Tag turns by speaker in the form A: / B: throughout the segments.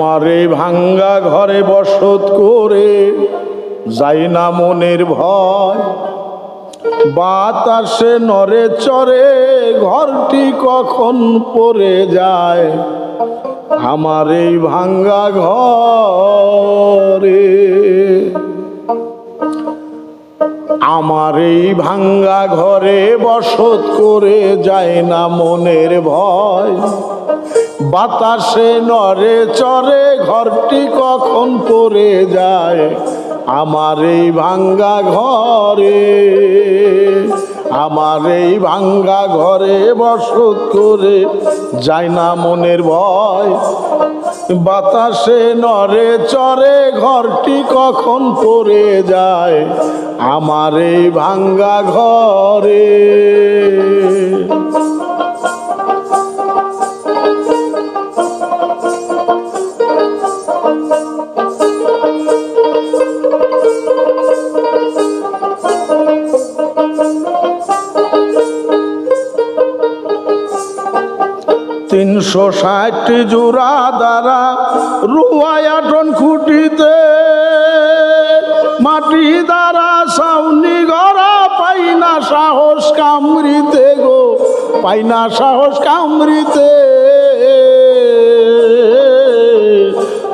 A: আমার এই ভাঙ্গা ঘরে বসত করে, যাই না মনের ভয়। বাতাসে নরে চরে ঘরটি কখন পড়ে যায়, আমার এই ভাঙ্গা ঘরে। আমার এই ভাঙ্গা ঘরে বসত করে যায় না মনের ভয়। বাতাসে নরে চরে ঘরটি কখন পড়ে যায়? আমার এই ভাঙ্গা ঘরে, আমার এই ভাঙ্গা ঘরে বসত করে যায় না মনের ভয়। বাতাসে নরে চরে ঘরটি কখন পড়ে যায়? আমার এই ভাঙ্গা ঘরে। তিনশো ষাট জোড়া দ্বারা রুয়ায়াটন খুঁটিতে মাটি দ্বারা সাউনি গড়া পাই না সাহস কামড়িতে গো পাই না সাহস কামড়িতে।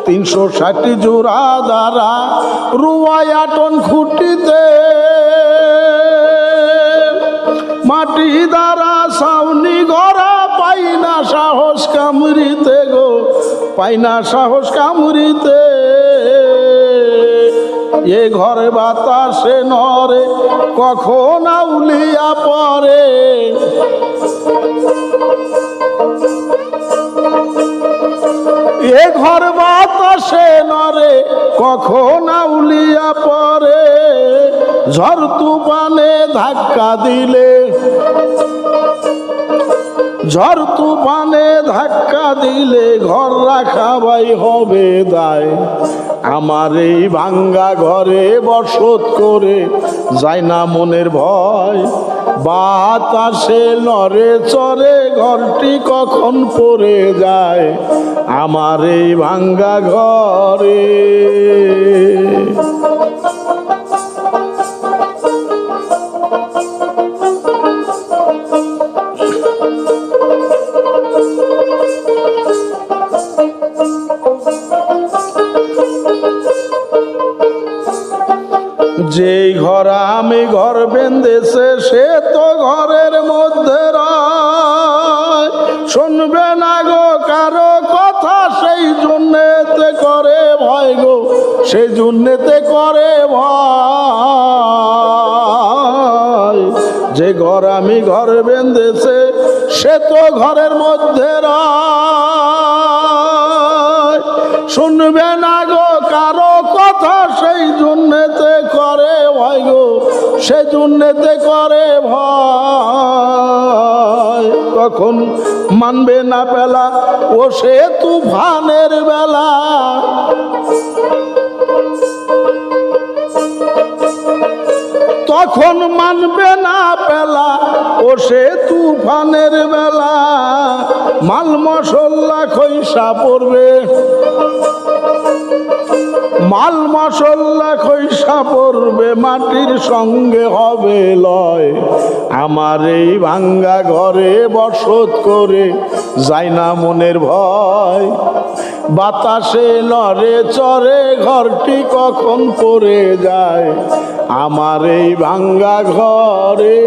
A: তিনশো ষাট জোড়া দ্বারা রুয়ায়াটন খুঁটিতে পাই না সাহস কামড়িতে। এ ঘরে বাতাসে নরে কখন আউলিয়া পরে এ ঘর বাতাসে নরে কখন আউলিয়া পরে ঝড় তুফানে ধাক্কা দিলে ঝড় তুফানে ধাক্কা দিলে ঘর রাখা ভাই হবে দায়। আমার এই ভাঙ্গা ঘরে বসত করে যায় না মনের ভয়। বাতাসে নরে চরে ঘরটি কখন পড়ে যায়। আমার এই ভাঙ্গা ঘরে যেই ঘর আমি ঘর বেঁধেছে, সে তো ঘরের মধ্যে শুনবে না গো, কারও কথা সেই জন্যেতে করে ভয় গো, সেই জন্যেতে করে ভয়। যে ঘর আমি ঘর বেঁধেছে, সে তো ঘরের মধ্যে শুনবে না গো, কারও কথা সেই জন্যেতে গো সেই জন্যেতে করে ভয়। তখন মানবে না পেলা, ও সে তুফানের বেলা। তখন মানবে না পেলা, ও সে তুফানের বেলা। মাল মশল্লা খৈসা পড়বে। মাল মশল্লা খৈসা পড়বে, মাটির সঙ্গে হবে লয়। আমার এই ভাঙ্গা ঘরে বসত করে যায় না মনের ভয়। বাতাসে লড়ে চরে ঘরটি কখন পড়ে যায়, আমার এই ভাঙ্গা ঘরে।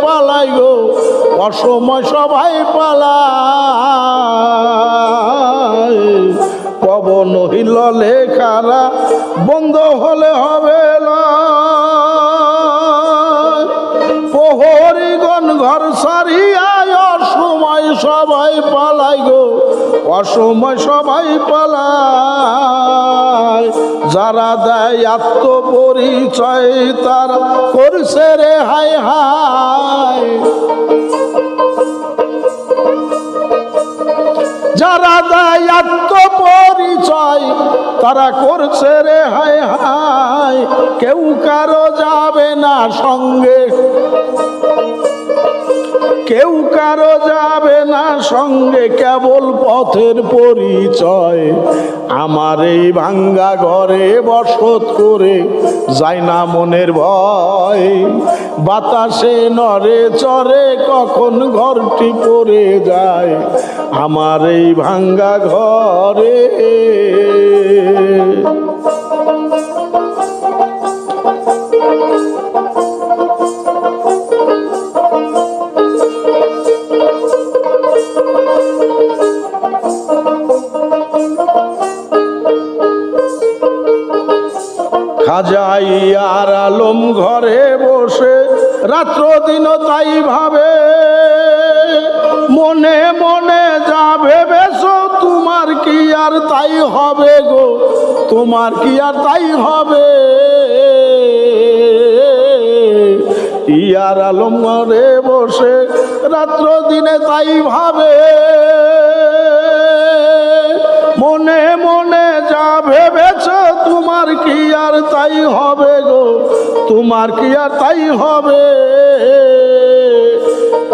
A: পালাই গো অসময় সবাই পালায় পবন হিল লেখারা বন্ধ হলে হবে প্রহরীগণ ঘর সময় সবাই পালাই গো। অসময় সবাই পালায় যারা দেয় আত্মপরিচয়, তারা করছে রে হাই হাই যারা দেয় আত্মপরিচয়, তারা করছে রে হাই হাই কেউ কারও যাবে না সঙ্গে। কেউ কারও যাবে না সঙ্গে কেবল পথের পরিচয়। আমার এই ভাঙ্গা ঘরে বসত করে যায় না মনের ভয়। বাতাসে নরে চরে কখন ঘরটি পড়ে যায়। আমার এই ভাঙ্গা ঘরে খাজাই আর আলম ঘরে বসে, রাত্র দিন তাই ভাবে। মনে মনে যাবে বেশো তোমার কি আর তাই হবে গো? তোমার কি আর তাই হবে? ইয়ার আলম ঘরে বসে, রাত্র দিনে তাই ভাবে। তাই হবে গো, তোমার কি আর তাই হবে?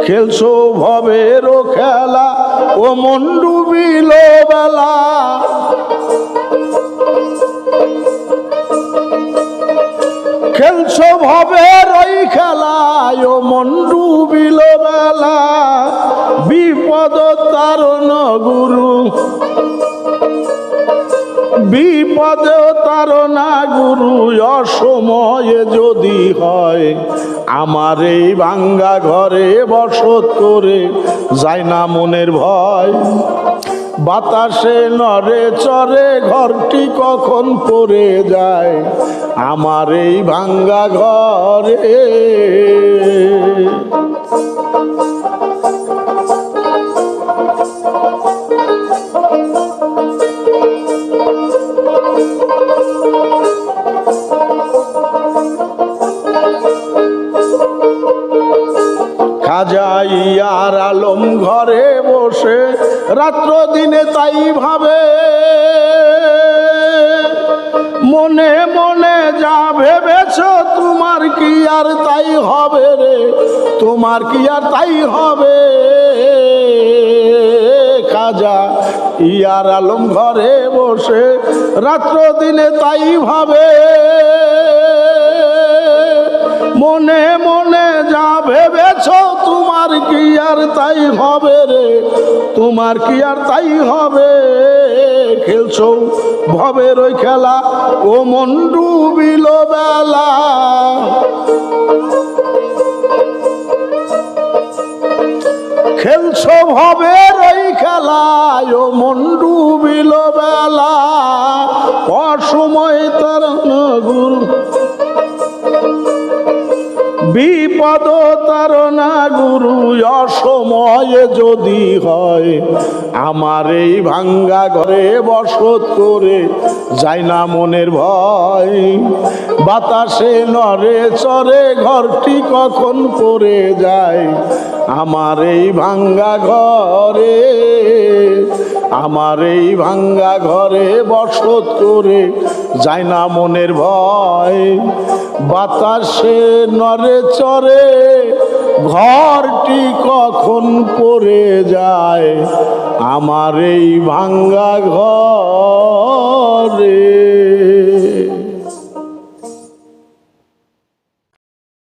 A: খেলছো ভবেরও খেলা ও মন ডুবিল বেলা। খেলছো ভবের ওই খেলায় ও মন ডুবিল বেলা। বিপদ তারণ গুরু বিপদে তারণা গুরু, অসময়ে যদি হয়, আমার এই ভাঙ্গা ঘরে বসত করে যায় না মনের ভয়। বাতাসে নরে চরে ঘরটি কখন পড়ে যায়, আমার এই ভাঙ্গা ঘরে। খাজাই আর আলম ঘরে বসে রাত্র দিনে তাই ভাবে। মনে মনে যা ভেবেছ তোমার কি আর তাই হবে রে? তোমার কি আর তাই হবে? খাজা ইয়ার আলম ঘরে বসে রাত্র দিনে তাই ভাবে। মনে মনে যা ভেবেছ কি আর তাই হবে রে? তোমার কি আর তাই হবে? খেলছো ভবের ওই খেলা। ও মন ডুবিল বেলা। খেলছো ভবের ওই খেলায় ও মন ডুবিল বেলা। অসময় তার গুরু বিপদ তারণা গুরু, অসময়ে যদি হয়, আমার এই ভাঙ্গা ঘরে বসত করে যাই না মনের ভয়। বাতাসে নরে চরে ঘরটি কখন পড়ে যায় আমার এই ভাঙ্গা ঘরে, আমার এই ভাঙ্গা ঘরে বসত করে যায় না মনের ভয়। বাতাসে নরে চরে ঘরটি কখন পড়ে যায়? আমার এই ভাঙ্গা ঘরে।